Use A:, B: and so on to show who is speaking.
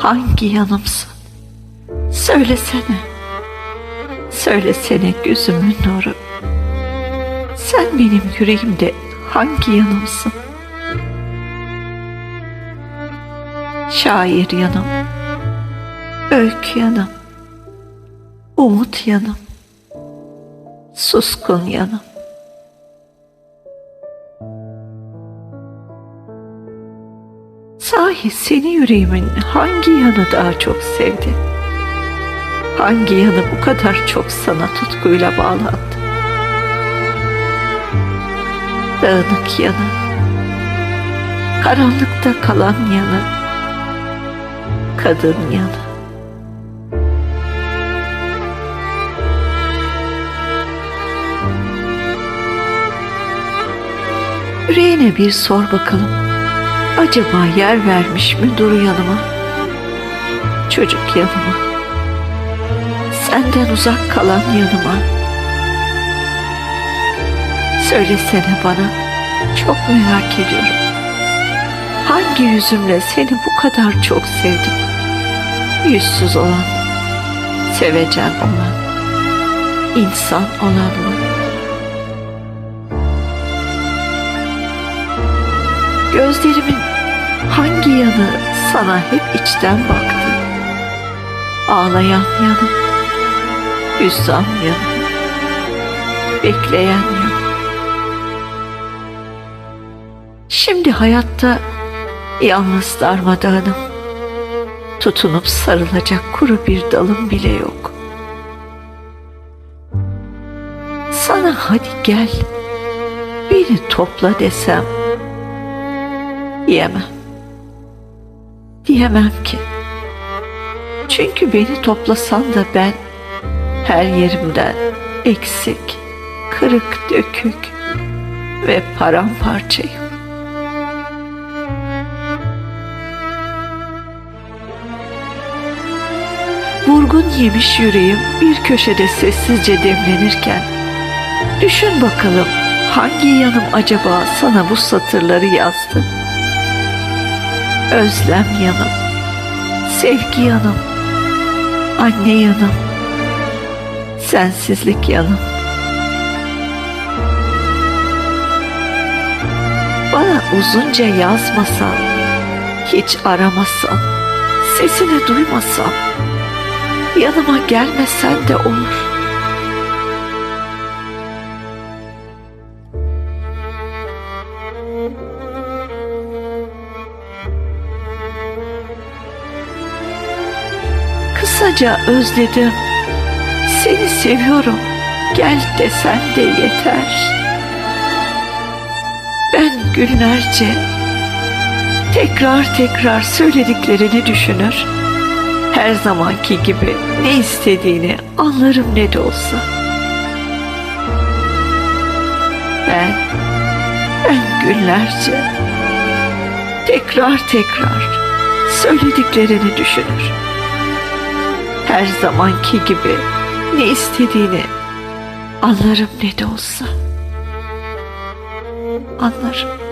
A: hangi yanımsın? Söylesene. Söylesene gözümün nuru. Sen benim yüreğimde hangi yanımsın? Şair yanım, öykü yanım, umut yanım, suskun yanım. Sahi seni yüreğimin hangi yanı daha çok sevdi? Hangi yanı bu kadar çok sana tutkuyla bağlandı? Dağınık yanı, karanlıkta kalan yanı, kadın yanı. Yüreğine bir sor bakalım. Acaba yer vermiş mi duru yanıma? Çocuk yanıma. Senden uzak kalan yanıma. Söylesene bana. Çok merak ediyorum. Hangi yüzümle seni bu kadar çok sevdim? Yüzsüz olan, sevecen olan, insan olan mı? Gözlerimin hangi yanı sana hep içten baktı? Ağlayan yanım, hüzzam yanım, bekleyen yanım. Şimdi hayatta yalnız darmadağınım. Tutunup sarılacak kuru bir dalım bile yok. Sana hadi gel, beni topla desem diyemem. Diyemem ki. Çünkü beni toplasan da ben her yerimden eksik, kırık dökük ve paramparçayım. Vurgun yemiş yüreğim bir köşede sessizce demlenirken Düşün bakalım hangi yanım acaba sana bu satırları yazdı? Özlem yanım, sevgi yanım, anne yanım, sensizlik yanım. Bana uzunca yazmasan, hiç aramasan, sesini duymasam, yanıma gelmesen de olur. Kısaca özledim. Seni seviyorum. Gel desen de yeter. Ben günlerce tekrar tekrar söylediklerini düşünür. Her zamanki gibi ne istediğini anlarım ne de olsa. Ben, ben günlerce tekrar tekrar söylediklerini düşünür her zamanki gibi ne istediğini anlarım ne de olsa. Anlarım.